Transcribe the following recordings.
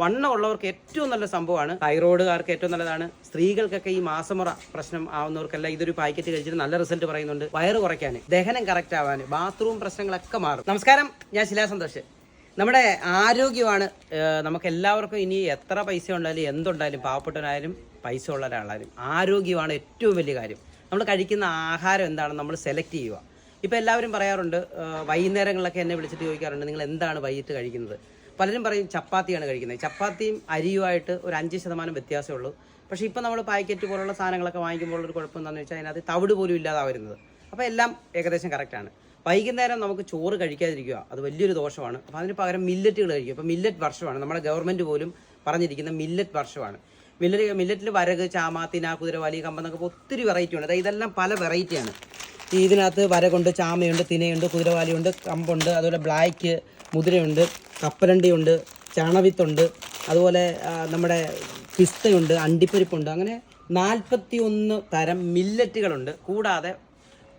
വണ്ണം ഉള്ളവർക്ക് ഏറ്റവും നല്ല സംഭവമാണ്. തൈറോയിഡുകാർക്ക് ഏറ്റവും നല്ലതാണ്. സ്ത്രീകൾക്കൊക്കെ ഈ മാസമുറ പ്രശ്നം ആവുന്നവർക്കെല്ലാം ഇതൊരു പാക്കറ്റ് കഴിച്ചിട്ട് നല്ല റിസൾട്ട് പറയുന്നുണ്ട്. വയറ് കുറയ്ക്കാൻ ദഹനം കറക്റ്റ് ആവാൻ ബാത്റൂം പ്രശ്നങ്ങളൊക്കെ മാറും. നമസ്കാരം ഞാൻ ശിലാ സന്തോഷ്. നമ്മുടെ ആരോഗ്യമാണ് നമുക്ക് എല്ലാവർക്കും ഇനി എത്ര പൈസ ഉണ്ടായാലും എന്തുണ്ടായാലും പാവപ്പെട്ടവനായാലും പൈസ ഉള്ള ഒരാളായാലും ആരോഗ്യമാണ് ഏറ്റവും വലിയ കാര്യം. നമ്മൾ കഴിക്കുന്ന ആഹാരം എന്താണെന്ന് നമ്മൾ സെലക്ട് ചെയ്യുക. ഇപ്പോൾ എല്ലാവരും പറയാറുണ്ട് വൈകുന്നേരങ്ങളിലൊക്കെ എന്നെ വിളിച്ചിട്ട് ചോദിക്കാറുണ്ട് നിങ്ങൾ എന്താണ് വൈകിട്ട് കഴിക്കുന്നത്? പലരും പറയും ചപ്പാത്തിയാണ് കഴിക്കുന്നത്. ചപ്പാത്തിയും അരിയുമായിട്ട് ഒരു അഞ്ച് ശതമാനം വ്യത്യാസമേ ഉള്ളൂ പക്ഷേ ഇപ്പോൾ നമ്മൾ പാക്കറ്റ് പോലുള്ള സാധനങ്ങളൊക്കെ വാങ്ങിക്കുമ്പോൾ ഒരു കുഴപ്പം എന്താണെന്ന് വെച്ചാൽ അതിനകത്ത് തവിട് പോലും ഇല്ലാതാവരുന്നത്. അപ്പോൾ എല്ലാം ഏകദേശം കറക്റ്റാണ് വൈകുന്നേരം നമുക്ക് ചോറ് കഴിക്കാതിരിക്കുക അത് വലിയൊരു ദോഷമാണ്. അപ്പോൾ അതിന് പകരം മില്ലറ്റുകൾ കഴിക്കുക. ഇപ്പോൾ മില്ലറ്റ് വർഷമാണ്. നമ്മുടെ ഗവൺമെന്റ് പോലും പറഞ്ഞിരിക്കുന്ന മില്ലറ്റ് വർഷമാണ്. മില്ലറ്റ് മില്ലറ്റിൽ വരക് ചാമ തിന കുതിരവാലി കമ്പം എന്നൊക്കെ ഒത്തിരി വെറൈറ്റി ഉണ്ട്. അതായത് ഇതെല്ലാം പല വെറൈറ്റിയാണ് ഇതിനകത്ത് വരകുണ്ട് ചാമയുണ്ട് തിനയുണ്ട് കുതിരവാലിയുണ്ട് കമ്പുണ്ട് അതുപോലെ ബ്ലാക്ക് മുതിരയുണ്ട്. കപ്പലണ്ടിയുണ്ട് ചാണവിത്തുണ്ട് അതുപോലെ നമ്മുടെ പിസ്തയുണ്ട് അണ്ടിപ്പരിപ്പുണ്ട് അങ്ങനെ നാൽപ്പത്തി ഒന്ന് തരം മില്ലറ്റുകളുണ്ട് കൂടാതെ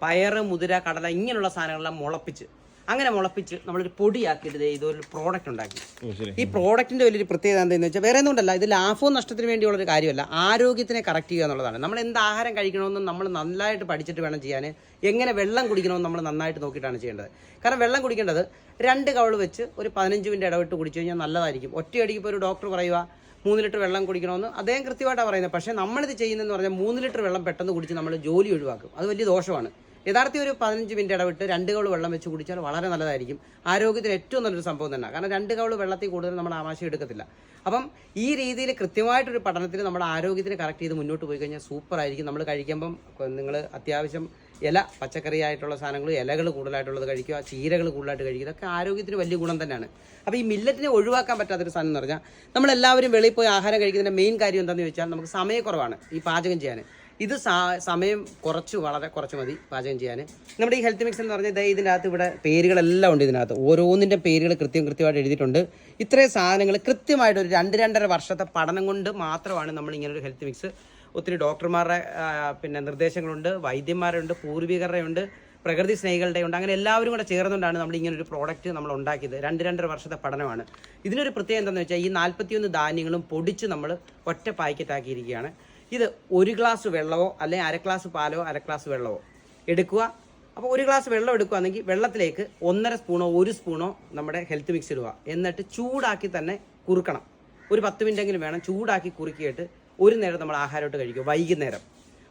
പയറ് മുതിര കടല ഇങ്ങനെയുള്ള സാധനങ്ങളെല്ലാം മുളപ്പിച്ച് അങ്ങനെ മുളപ്പിച്ച് നമ്മളൊരു പൊടിയാക്കിയിട്ട് ഇതൊരു പ്രോഡക്റ്റ് ഉണ്ടാക്കി. ഈ പ്രോഡക്റ്റിന്റെ വലിയൊരു പ്രത്യേകത എന്താണെന്ന് വെച്ചാൽ വേറെ ഒന്നുമല്ല ഇത് ലാഭവും നഷ്ടത്തിന് വേണ്ടിയുള്ള ഒരു കാര്യമല്ല. ആരോഗ്യത്തിനെ കറക്റ്റ് ചെയ്യുക എന്നുള്ളതാണ്. നമ്മൾ എന്ത് ആഹാരം കഴിക്കണമെന്ന് നമ്മൾ നന്നായിട്ട് പഠിച്ചിട്ട് വേണം ചെയ്യാൻ. എങ്ങനെ വെള്ളം കുടിക്കണമെന്ന് നമ്മൾ നന്നായിട്ട് നോക്കിയിട്ടാണ് ചെയ്യേണ്ടത്. കാരണം വെള്ളം കുടിക്കേണ്ടത് രണ്ട് കവൾ വെച്ച് ഒരു പതിനഞ്ച് മിനിറ്റ് ഇടവിട്ട് കുടിച്ചു കഴിഞ്ഞാൽ നല്ലതായിരിക്കും. ഒറ്റയടിക്ക് ഇപ്പോൾ ഒരു ഡോക്ടർ പറയുക മൂന്ന് ലിറ്റർ വെള്ളം കുടിക്കണമെന്ന്. അദ്ദേഹം കൃത്യമായിട്ടാണ് പറയുന്നത്. പക്ഷേ നമ്മളിത് ചെയ്യുന്നതെന്ന് പറഞ്ഞാൽ മൂന്ന് ലിറ്റർ വെള്ളം പെട്ടെന്ന് കുടിച്ച് നമ്മൾ ജോലി ഒഴിവാക്കും. അത് വലിയ ദോഷമാണ്. യഥാർത്ഥത്തിൽ ഒരു പതിനഞ്ച് മിനിറ്റ് ഇടവിട്ട് രണ്ട് കവൾ വെള്ളം വെച്ച് കുടിച്ചാൽ വളരെ നല്ലതായിരിക്കും. ആരോഗ്യത്തിന് ഏറ്റവും നല്ലൊരു സംഭവം തന്നെ കാരണം രണ്ട് കവൾ വെള്ളത്തിൽ കൂടുതൽ നമ്മൾ ആവാശം എടുക്കത്തില്ല. അപ്പം ഈ രീതിയിൽ കൃത്യമായിട്ടൊരു പഠനത്തിൽ നമ്മുടെ ആരോഗ്യത്തിന് കറക്റ്റ് ചെയ്ത് മുന്നോട്ട് പോയി കഴിഞ്ഞാൽ സൂപ്പർ ആയിരിക്കും. നമ്മൾ കഴിക്കുമ്പം നിങ്ങൾ അത്യാവശ്യം ഇല പച്ചക്കറി ആയിട്ടുള്ള സാധനങ്ങൾ ഇലകൾ കൂടുതലായിട്ടുള്ളത് കഴിക്കുക ചീരകൾ കൂടുതലായിട്ട് കഴിക്കുക ഇതൊക്കെ ആരോഗ്യത്തിന് വലിയ ഗുണം തന്നെയാണ്. അപ്പോൾ ഈ മില്ലറ്റിനെ ഒഴിവാക്കാൻ പറ്റാത്തൊരു സാധനം എന്ന് പറഞ്ഞാൽ നമ്മളെല്ലാവരും വെളിയിൽ പോയി ആഹാരം കഴിക്കുന്നതിന്റെ മെയിൻ കാര്യം എന്താണെന്ന് ചോദിച്ചാൽ നമുക്ക് സമയക്കുറവാണ് ഈ പാചകം ചെയ്യാൻ. ഇത് സമയം കുറച്ച് വളരെ കുറച്ച് മതി പാചകം ചെയ്യാൻ നമ്മുടെ ഈ ഹെൽത്ത് മിക്സ് എന്ന് പറഞ്ഞാൽ ദേ ഇതിന്റെ അകത്ത് ഇവിടെ പേരുകളെല്ലാം ഉണ്ട് ഇതിനകത്ത്. ഓരോന്നിന്റെ പേരുകൾ കൃത്യം കൃത്യമായിട്ട് എഴുതിയിട്ടുണ്ട്. ഇത്രയും സാധനങ്ങൾ കൃത്യമായിട്ട് ഒരു രണ്ട് രണ്ടര വർഷത്തെ പഠനം കൊണ്ട് മാത്രമാണ് നമ്മൾ ഇങ്ങനെ ഒരു ഹെൽത്ത് മിക്സ് ഒത്തിരി ഡോക്ടർമാരുടെ പിന്നെ നിർദ്ദേശങ്ങളുണ്ട് വൈദ്യന്മാരുണ്ട് പൂർവികരുടെ ഉണ്ട് പ്രകൃതി സ്നേഹികളുടെ ഉണ്ട് അങ്ങനെ എല്ലാവരും കൂടെ ചേർന്നുകൊണ്ടാണ് നമ്മൾ ഇങ്ങനെ ഒരു പ്രോഡക്റ്റ് നമ്മൾ ഉണ്ടാക്കിയത്. രണ്ട് രണ്ടര വർഷത്തെ പഠനമാണ്. ഇതിനൊരു പ്രത്യേകത എന്താണെന്ന് വെച്ചാൽ ഈ നാൽപ്പത്തിയൊന്ന് ധാന്യങ്ങളും പൊടിച്ച് നമ്മൾ ഒറ്റ പാക്കറ്റ് ആക്കിയിരിക്കുകയാണ് ഇത് ഒരു ഗ്ലാസ് വെള്ളമോ അല്ലെങ്കിൽ അര ഗ്ലാസ് പാലോ അര ഗ്ലാസ് വെള്ളമോ എടുക്കുക. അപ്പോൾ ഒരു ഗ്ലാസ് വെള്ളം എടുക്കുകയാണെങ്കിൽ വെള്ളത്തിലേക്ക് ഒന്നര സ്പൂണോ ഒരു സ്പൂണോ നമ്മുടെ ഹെൽത്ത് മിക്സ് ഇടുക. എന്നിട്ട് ചൂടാക്കി തന്നെ കുറുക്കണം. ഒരു പത്ത് മിനിറ്റെങ്കിലും വേണം ചൂടാക്കി കുറുക്കിയിട്ട് ഒരു നേരം നമ്മൾ ആഹാരമായിട്ട് കഴിക്കുക. വൈകുന്നേരം.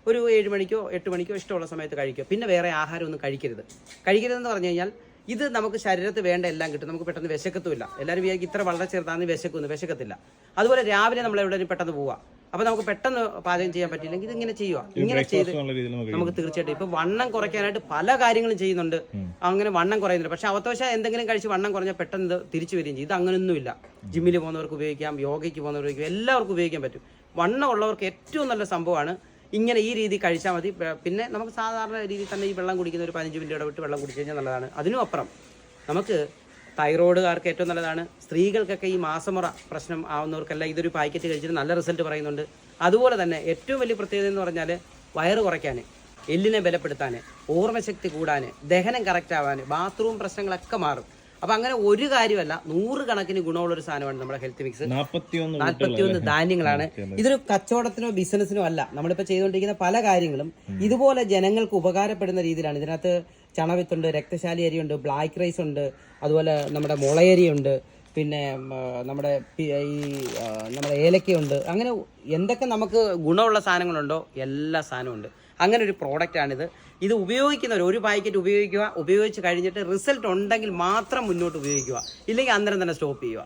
ഒരു ഏഴ് മണിക്കോ എട്ട് മണിക്കോ ഇഷ്ടമുള്ള സമയത്ത് കഴിക്കുക. പിന്നെ വേറെ ആഹാരം ഒന്നും കഴിക്കരുത്. കഴിക്കരുതെന്ന് പറഞ്ഞു കഴിഞ്ഞാൽ ഇത് നമുക്ക് ശരീരത്തിൽ വേണ്ട എല്ലാം കിട്ടും. നമുക്ക് പെട്ടെന്ന് വിശക്കത്തുമില്ല. എല്ലാവരും വിചാരിക്കും ഇത്ര വളരെ ചെറുതാന്ന് വിശക്കുന്നു. വിശക്കത്തില്ല. അതുപോലെ രാവിലെ നമ്മൾ എവിടെയും പെട്ടെന്ന് പോവുക. അപ്പോൾ നമുക്ക് പെട്ടെന്ന് പാചകം ചെയ്യാൻ പറ്റില്ലെങ്കിൽ ഇത് ഇതിങ്ങനെ ചെയ്യുക ഇങ്ങനെ ചെയ്ത് നമുക്ക് തീർച്ചയായിട്ടും. ഇപ്പൊ വണ്ണം കുറയ്ക്കാനായിട്ട് പല കാര്യങ്ങളും ചെയ്യുന്നുണ്ട്. അങ്ങനെ വണ്ണം കുറയുന്നില്ല. പക്ഷെ അവത്തവശ എന്തെങ്കിലും കഴിച്ച് വണ്ണം കുറഞ്ഞാൽ പെട്ടെന്ന് തിരിച്ചു വരികയും ചെയ്യും. ഇത് അങ്ങനെയൊന്നുമില്ല ജിമ്മിൽ പോകുന്നവർക്ക് ഉപയോഗിക്കാം യോഗയ്ക്ക് പോകുന്നവർക്ക് ഉപയോഗിക്കാം എല്ലാവർക്കും ഉപയോഗിക്കാൻ പറ്റും. വണ്ണം ഉള്ളവർക്ക് ഏറ്റവും നല്ല സംഭവമാണ് ഇങ്ങനെ ഈ രീതി കഴിച്ചാൽ മതി. പിന്നെ നമുക്ക് സാധാരണ രീതിയിൽ തന്നെ ഈ വെള്ളം കുടിക്കുന്ന ഒരു പതിനഞ്ച് മിനിറ്റ് ഇടവിട്ട് വെള്ളം കുടിച്ചു കഴിഞ്ഞാൽ നല്ലതാണ്. അതിനും അപ്പുറം നമുക്ക് തൈറോയിഡുകാർക്ക് ഏറ്റവും നല്ലതാണ്. സ്ത്രീകൾക്കൊക്കെ ഈ മാസമുറ പ്രശ്നം ആവുന്നവർക്കെല്ലാം ഇതൊരു പാക്കറ്റ് കഴിച്ചിട്ട് നല്ല റിസൾട്ട് പറയുന്നുണ്ട്. അതുപോലെ തന്നെ ഏറ്റവും വലിയ പ്രത്യേകത എന്ന് പറഞ്ഞാൽ വയറ് കുറയ്ക്കാൻ എല്ലിനെ ബലപ്പെടുത്താൻ ഓർമ്മശക്തി കൂടാൻ ദഹനം കറക്റ്റ് ആവാൻ ബാത്റൂം പ്രശ്നങ്ങളൊക്കെ മാറും. അപ്പം അങ്ങനെ ഒരു കാര്യമല്ല നൂറുകണക്കിന് ഗുണമുള്ളൊരു സാധനമാണ് നമ്മുടെ ഹെൽത്ത് മിക്സ് നാൽപ്പത്തിയൊന്ന് നാൽപ്പത്തിയൊന്ന് ധാന്യങ്ങളാണ്. ഇതൊരു കച്ചവടത്തിനോ ബിസിനസ്സിനോ അല്ല. നമ്മളിപ്പോൾ ചെയ്തുകൊണ്ടിരിക്കുന്ന പല കാര്യങ്ങളും ഇതുപോലെ ജനങ്ങൾക്ക് ഉപകാരപ്പെടുന്ന രീതിയിലാണ്. ഇതിനകത്ത് ചണവിത്തുണ്ട് രക്തശാലി അരിയുണ്ട് ബ്ലാക്ക് റൈസ് ഉണ്ട് അതുപോലെ നമ്മുടെ മുളയരിയുണ്ട് പിന്നെ നമ്മുടെ ഈ നമ്മുടെ ഏലക്കയുണ്ട്. അങ്ങനെ എന്തൊക്കെ നമുക്ക് ഗുണമുള്ള സാധനങ്ങളുണ്ടോ? എല്ലാ സാധനവും ഉണ്ട്. അങ്ങനെ ഒരു പ്രോഡക്റ്റാണിത്. ഇത് ഉപയോഗിക്കുന്നവർ ഒരു പാക്കറ്റ് ഉപയോഗിക്കുക ഉപയോഗിച്ച് കഴിഞ്ഞിട്ട് റിസൾട്ട് ഉണ്ടെങ്കിൽ മാത്രം മുന്നോട്ട് ഉപയോഗിക്കുക. ഇല്ലെങ്കിൽ അന്നേരം തന്നെ സ്റ്റോപ്പ് ചെയ്യുക.